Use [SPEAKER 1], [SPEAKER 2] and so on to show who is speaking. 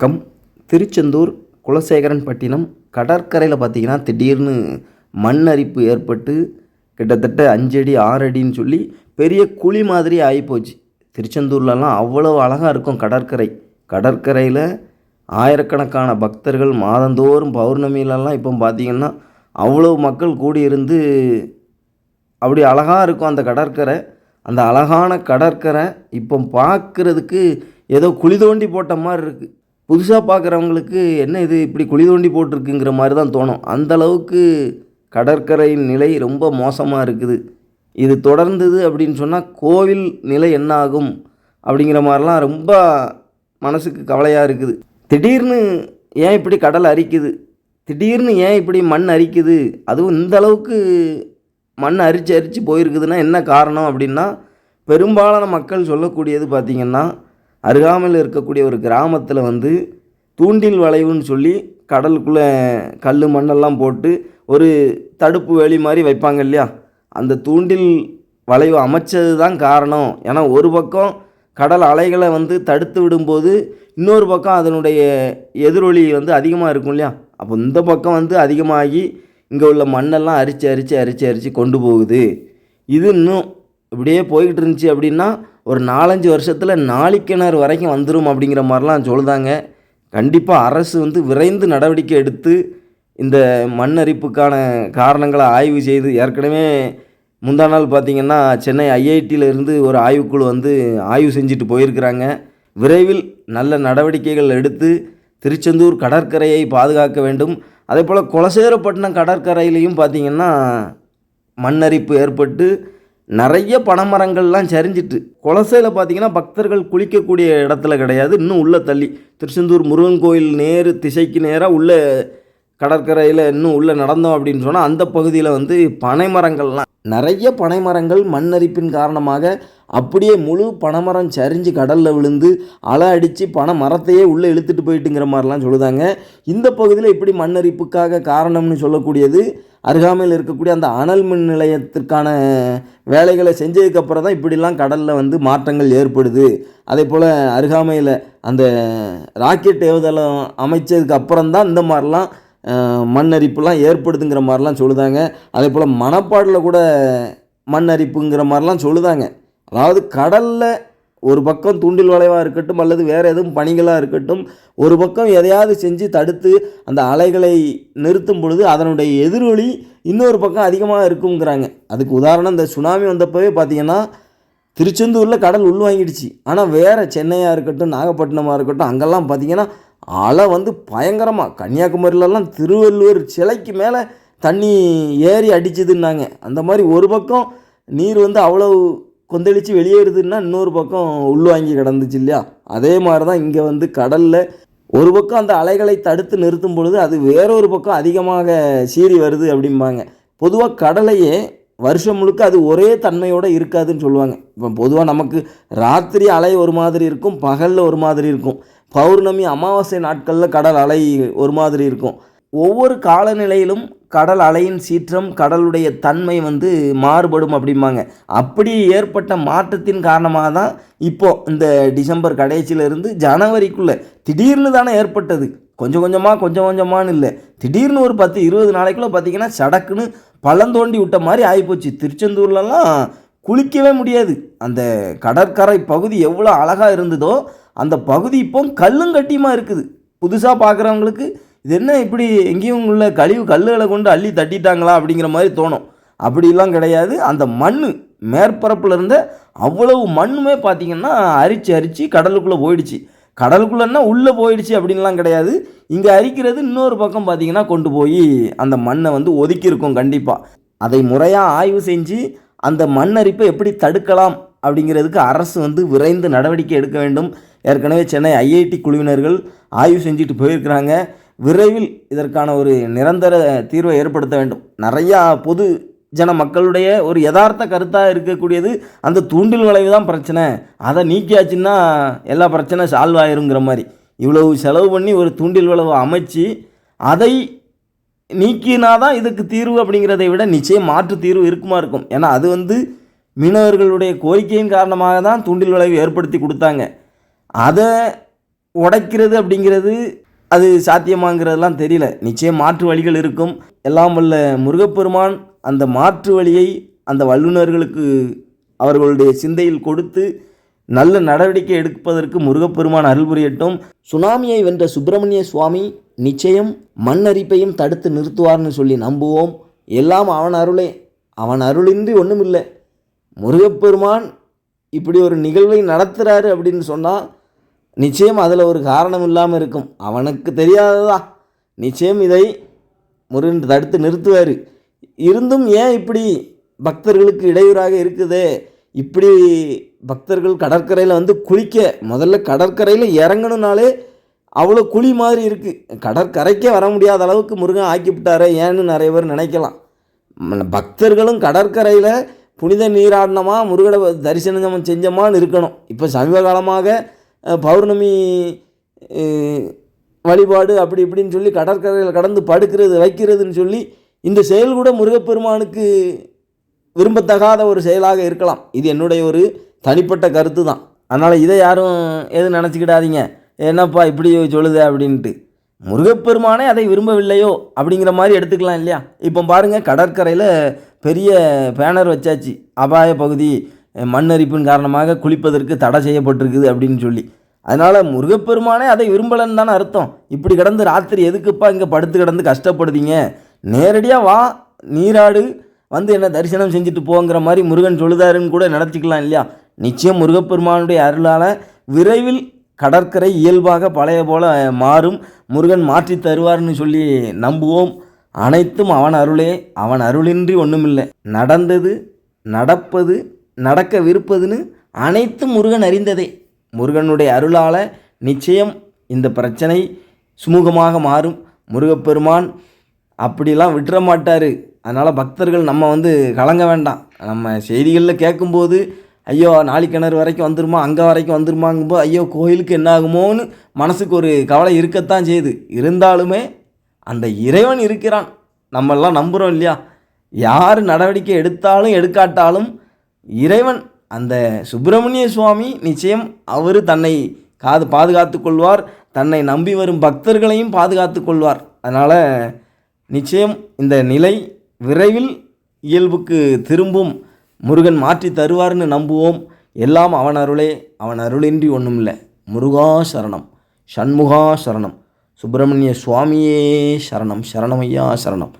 [SPEAKER 1] வணக்கம். திருச்செந்தூர் குலசேகரன் பட்டினம் கடற்கரையில் பார்த்தீங்கன்னா திடீர்னு மண் அரிப்பு ஏற்பட்டு கிட்டத்தட்ட அஞ்சடி ஆறடின்னு சொல்லி பெரிய குழி மாதிரி ஆகிப்போச்சு திருச்செந்தூர்லலாம் அவ்வளோ அழகாக இருக்கும் கடற்கரை. கடற்கரையில் ஆயிரக்கணக்கான பக்தர்கள் மாதந்தோறும் பௌர்ணமியிலலாம் இப்போ பார்த்திங்கன்னா அவ்வளோ மக்கள் கூடியிருந்து அப்படி அழகாக இருக்கும் அந்த கடற்கரை. அந்த அழகான கடற்கரை இப்போ பார்க்குறதுக்கு ஏதோ குழி தோண்டி போட்ட மாதிரி இருக்குது புதுசாக பார்க்குறவங்களுக்கு என்ன இது இப்படி குழி தோண்டி போட்டிருக்குங்கிற மாதிரி தான் தோணும். அந்த அளவுக்கு கடற்கரையின் நிலை ரொம்ப மோசமாக இருக்குது. இது தொடர்ந்தது அப்படின்னு சொன்னால் கோவில் நிலை என்ன ஆகும் அப்படிங்கிற மாதிரிலாம் ரொம்ப மனசுக்கு கவலையாக இருக்குது. திடீர்னு ஏன் இப்படி கடல் அரிக்குது? திடீர்னு ஏன் இப்படி மண் அரிக்குது? அதுவும் இந்த அளவுக்கு மண் அரிச்சு அரிச்சு போயிருக்குதுன்னா என்ன காரணம் அப்படின்னா பெரும்பாலான மக்கள் சொல்லக்கூடியது பார்த்திங்கன்னா அருகாமையில் இருக்கக்கூடிய ஒரு கிராமத்தில் வந்து தூண்டில் வளைவுன்னு சொல்லி கடலுக்குள்ளே கல் மண்ணெல்லாம் போட்டு ஒரு தடுப்பு வேலி மாதிரி வைப்பாங்க இல்லையா? அந்த தூண்டில் வளைவு அமைச்சது தான் காரணம். ஏன்னா ஒரு பக்கம் கடல் அலைகளை வந்து தடுத்து விடும்போது இன்னொரு பக்கம் அதனுடைய எதிரொலி வந்து அதிகமாக இருக்கும் இல்லையா? அப்போ இந்த பக்கம் வந்து அதிகமாகி இங்கே உள்ள மண்ணெல்லாம் அரித்து அரித்து அரித்து அரித்து கொண்டு போகுது. இது இன்னும் இப்படியே போய்கிட்டு இருந்துச்சு அப்படின்னா ஒரு நாலஞ்சு வருஷத்தில் நாளிக்கிணறு வரைக்கும் வந்துடும் அப்படிங்கிற மாதிரிலாம் சொல்லுதாங்க. கண்டிப்பாக அரசு வந்து விரைந்து நடவடிக்கை எடுத்து இந்த மண் அரிப்புக்கான காரணங்களை ஆய்வு செய்து ஏற்கனவே முந்தா நாள் பார்த்திங்கன்னா சென்னை ஐஐடியிலிருந்து ஒரு ஆய்வுக்குழு வந்து ஆய்வு செஞ்சுட்டு போயிருக்கிறாங்க. விரைவில் நல்ல நடவடிக்கைகள் எடுத்து திருச்செந்தூர் கடற்கரையை பாதுகாக்க வேண்டும். அதே போல் குலசேரப்பட்டினம் கடற்கரையிலையும் பார்த்திங்கன்னா மண்ணரிப்பு ஏற்பட்டு நிறைய பனைமரங்கள்லாம் சரிஞ்சிட்டு குலசையில் பார்த்தீங்கன்னா பக்தர்கள் குளிக்கக்கூடிய இடத்துல கிடையாது. இன்னும் உள்ளே தள்ளி. திருச்செந்தூர் முருகன் கோயில் நேரு திசைக்கு நேராக உள்ள கடற்கரையில் இன்னும் உள்ளே நடந்தோம் அப்படின்னு சொன்னால் அந்த பகுதியில் வந்து பனைமரங்கள்லாம். நிறைய பனைமரங்கள் மண்ணரிப்பின் காரணமாக அப்படியே முழு பனைமரம் சரிஞ்சு கடலில் விழுந்து அலை அடித்து பனை மரத்தையே உள்ளே இழுத்துட்டு போயிட்டுங்கிற மாதிரிலாம் சொல்லுதாங்க. இந்த பகுதியில் இப்படி மண்ணரிப்புக்காக காரணம்னு சொல்லக்கூடியது அருகாமையில் இருக்கக்கூடிய அந்த அனல் மின் நிலையத்திற்கான வேலைகளை செஞ்சதுக்கப்புறம் தான் இப்படிலாம் கடலில் வந்து மாற்றங்கள் ஏற்படுது. அதே போல் அருகாமையில் அந்த ராக்கெட் ஏவுதளம் அமைச்சதுக்கு அப்புறம் தான் இந்த மாதிரிலாம் மண் அரிப்புலாம் ஏற்படுதுங்கிற மாதிரிலாம் சொல்லுதாங்க. அதே போல் மணப்பாடில் கூட மண் அரிப்புங்கிற மாதிரிலாம் சொல்லுதாங்க. அதாவது கடலில் ஒரு பக்கம் தூண்டில் வளைவாக இருக்கட்டும் அல்லது வேறு எதுவும் பணிகளாக இருக்கட்டும் ஒரு பக்கம் எதையாவது செஞ்சு தடுத்து அந்த அலைகளை நிறுத்தும் பொழுது அதனுடைய எதிரொலி இன்னொரு பக்கம் அதிகமாக இருக்குங்கிறாங்க அதுக்கு உதாரணம் இந்த சுனாமி வந்தப்பவே பார்த்திங்கன்னா திருச்செந்தூரில் கடல் உள்வாங்கிடுச்சு ஆனால் வேறு சென்னையாக இருக்கட்டும் நாகப்பட்டினமாக இருக்கட்டும் அங்கெல்லாம் பார்த்திங்கன்னா அலை வந்து பயங்கரமாக கன்னியாகுமரியிலலாம் திருவள்ளுவர் சிலைக்கு மேலே தண்ணி ஏறி அடிச்சுதுன்னாங்க. அந்த மாதிரி ஒரு பக்கம் நீர் வந்து அவ்வளோ கொந்தளித்து வெளியேறுதுன்னா இன்னொரு பக்கம் உள்வாங்கி கிடந்துச்சு இல்லையா? அதே மாதிரி தான் இங்கே வந்து கடலில் ஒரு பக்கம் அந்த அலைகளை தடுத்து நிறுத்தும் பொழுது அது வேறொரு பக்கம் அதிகமாக சீறி வருது அப்படிம்பாங்க. பொதுவாக கடலையே வருஷம் முழுக்க அது ஒரே தன்மையோடு இருக்காதுன்னு சொல்லுவாங்க. இப்போ பொதுவாக நமக்கு ராத்திரி அலை ஒரு மாதிரி இருக்கும் பகலில் ஒரு மாதிரி இருக்கும். பௌர்ணமி அமாவாசை நாட்களில் கடல் அலை ஒரு மாதிரி இருக்கும். ஒவ்வொரு காலநிலையிலும் கடல் அலையின் சீற்றம் கடலுடைய தன்மை வந்து மாறுபடும் அப்படிம்பாங்க. அப்படி ஏற்பட்ட மாற்றத்தின் காரணமாக தான் இப்போது இந்த டிசம்பர் கடைசியிலிருந்து ஜனவரிக்குள்ளே திடீர்னு தானே ஏற்பட்டது. கொஞ்சம் கொஞ்சமாக கொஞ்சம் கொஞ்சமானு இல்லை. திடீர்னு ஒரு பத்து இருபது நாளைக்குள்ளே பார்த்தீங்கன்னா சடக்குன்னு பள்ளந்தோண்டி விட்ட மாதிரி ஆகிப்போச்சு. திருச்செந்தூர்லலாம் குளிக்கவே முடியாது. அந்த கடற்கரை பகுதி எவ்வளோ அழகாக இருந்ததோ அந்த பகுதி இப்போ கல்லுங்கட்டியமாக இருக்குது. புதுசாக பார்க்குறவங்களுக்கு இது என்ன இப்படி எங்கேயும் உள்ள கழிவு கல்லுகளை கொண்டு அள்ளி தட்டிட்டாங்களா அப்படிங்கிற மாதிரி தோணும். அப்படிலாம் கிடையாது. அந்த மண் மேற்பரப்பில் இருந்த அவ்வளவு மண்ணுமே பார்த்திங்கன்னா அரிச்சு அரிச்சு கடலுக்குள்ளே போயிடுச்சு. கடலுக்குள்ளேன்னா உள்ளே போயிடுச்சு அப்படின்லாம் கிடையாது. இங்கே அரிக்கிறது இன்னொரு பக்கம் பார்த்திங்கன்னா கொண்டு போய் அந்த மண்ணை வந்து ஒதுக்கியிருக்கும் கண்டிப்பாக அதை முறையாக ஆய்வு செஞ்சு அந்த மண் அரிப்பை எப்படி தடுக்கலாம் அப்படிங்கிறதுக்கு அரசு வந்து விரைந்து நடவடிக்கை எடுக்க வேண்டும். ஏற்கனவே சென்னை ஐஐடி குழுவினர்கள் ஆய்வு செஞ்சுட்டு போயிருக்கிறாங்க. விரைவில் இதற்கான ஒரு நிரந்தர தீர்வை ஏற்படுத்த வேண்டும். நிறையா பொது ஜன மக்களுடைய ஒரு யதார்த்த கருத்தாக இருக்கக்கூடியது அந்த தூண்டில் விளைவு தான் பிரச்சனை. அதை நீக்கியாச்சுன்னா எல்லா பிரச்சனை சால்வ் ஆயிருங்கிற மாதிரி. இவ்வளவு செலவு பண்ணி ஒரு தூண்டில் விளைவு அமைச்சு அதை நீக்கினா தான் இதுக்கு தீர்வு அப்படிங்கிறதை விட நிச்சயம் மாற்று தீர்வு இருக்குமா இருக்கும். ஏன்னா அது வந்து மீனவர்களுடைய கோரிக்கையின் காரணமாக தான் தூண்டில் விளைவு ஏற்படுத்தி கொடுத்தாங்க. அதை உடைக்கிறது அப்படிங்கிறது அது சாத்தியமாங்கிறதெல்லாம் தெரியல. நிச்சயம் மாற்று வழிகள் இருக்கும். எல்லாம் வல்ல முருகப்பெருமான் அந்த மாற்று வழியை அந்த வல்லுநர்களுக்கு அவர்களுடைய சிந்தையில் கொடுத்து நல்ல நடவடிக்கை எடுப்பதற்கு முருகப்பெருமான் அருள் புரியட்டும். சுனாமியை வென்ற சுப்பிரமணிய சுவாமி நிச்சயம் மண் அரிப்பையும் தடுத்து நிறுத்துவார்னு சொல்லி நம்புவோம். எல்லாம் அவன் அருளே. அவன் அருளின்றி ஒன்றுமில்லை முருகப்பெருமான் இப்படி ஒரு நிகழ்வை நடத்துகிறாரு அப்படின்னு சொன்னால் நிச்சயம் அதில் ஒரு காரணம் இல்லாமல் இருக்கும். அவனுக்கு தெரியாததா? நிச்சயம் இதை முருகன் தடுத்து நிறுத்துவார். இருந்தும் ஏன் இப்படி பக்தர்களுக்கு இடையூறாக இருக்குதே? இப்படி பக்தர்கள் கடற்கரையில் வந்து குளிக்க முதல்ல கடற்கரையில் இறங்கணுனாலே அவ்வளோ குழி மாதிரி இருக்குது கடற்கரைக்கே வர முடியாத அளவுக்கு முருகன் ஆக்கிவிட்டாரே ஏன்னு நிறைய பேர் நினைக்கலாம். பக்தர்களும் கடற்கரையில் புனித நீராடினமா முருகனை தரிசனம் செஞ்சோமான்னு இருக்கணும். இப்போ சமீப காலமாக பௌர்ணமி வழிபாடு அப்படி இப்படின்னு சொல்லி கடற்கரையில் கடந்து படுக்கிறது வைக்கிறதுன்னு சொல்லி இந்த செயல் கூட முருகப்பெருமானுக்கு விரும்பத்தகாத ஒரு செயலாக இருக்கலாம். இது என்னுடைய ஒரு தனிப்பட்ட கருத்து தான். அதனால் இதை யாரும் எதுவும் நினச்சிக்கிடாதீங்க. என்னப்பா இப்படி சொல்லுதே அப்படின்ட்டு. முருகப்பெருமானே அதை விரும்பவில்லையோ அப்படிங்கிற மாதிரி எடுத்துக்கலாம் இல்லையா? இப்போ பாருங்கள் கடற்கரையில் பெரிய பேனர் வச்சாச்சு. அபாய பகுதி மண் அரிப்பின் காரணமாக குளிப்பதற்கு தடை செய்யப்பட்டிருக்குது அப்படின்னு சொல்லி. அதனால் முருகப்பெருமானே அதை விரும்பலைன்னு தானே அர்த்தம். இப்படி கிடந்து ராத்திரி எதுக்குப்பா இங்கே படுத்து கிடந்து கஷ்டப்படுதீங்க? நேரடியாக வா நீராடு வந்து என்ன தரிசனம் செஞ்சுட்டு போங்கிற மாதிரி முருகன் சொல்லுதாருன்னு கூட நினச்சிக்கலாம் இல்லையா? நிச்சயம் முருகப்பெருமானுடைய அருளால் விரைவில் கடற்கரை இயல்பாக பழைய போல மாறும். முருகன் மாற்றி தருவார்னு சொல்லி நம்புவோம். அனைத்தும் அவன் அருளே அவன் அருளின்றி ஒன்றுமில்லை நடந்தது நடப்பது நடக்கவிருப்பதுன்னு அனைத்தும் முருகன் அறிந்ததே. முருகனுடைய அருளால் நிச்சயம் இந்த பிரச்சனை சுமூகமாக மாறும். முருகப்பெருமான் அப்படிலாம் விட்டுற மாட்டார் அதனால் பக்தர்கள் நம்ம வந்து கலங்க வேண்டாம். நம்ம செய்திகளில் கேட்கும்போது ஐயோ நாளிக்கிணறு வரைக்கும் வந்துருமா? அங்கே வரைக்கும் வந்துருமாங்கும்போது ஐயோ கோயிலுக்கு என்ன ஆகுமோன்னு மனசுக்கு ஒரு கவலை இருக்கத்தான் செய்யுது. இருந்தாலுமே அந்த இறைவன் இருக்கிறான். நம்மெல்லாம் நம்புகிறோம் இல்லையா? யார் நடவடிக்கை எடுத்தாலும் எடுக்காட்டாலும் இறைவன் அந்த சுப்பிரமணிய சுவாமி நிச்சயம் அவர் தன்னை காது பாதுகாத்து கொள்வார். தன்னை நம்பி வரும் பக்தர்களையும் பாதுகாத்து கொள்வார். அதனால் நிச்சயம் இந்த நிலை விரைவில் இயல்புக்கு திரும்பும். முருகன் மாற்றி தருவார்னு நம்புவோம். எல்லாம் அவன் அருளே அவன் அருளின்றி ஒன்றும் இல்லை முருகா சரணம் சண்முகா சரணம் சுப்பிரமணிய சுவாமியே சரணம் சரணமையா சரணம்.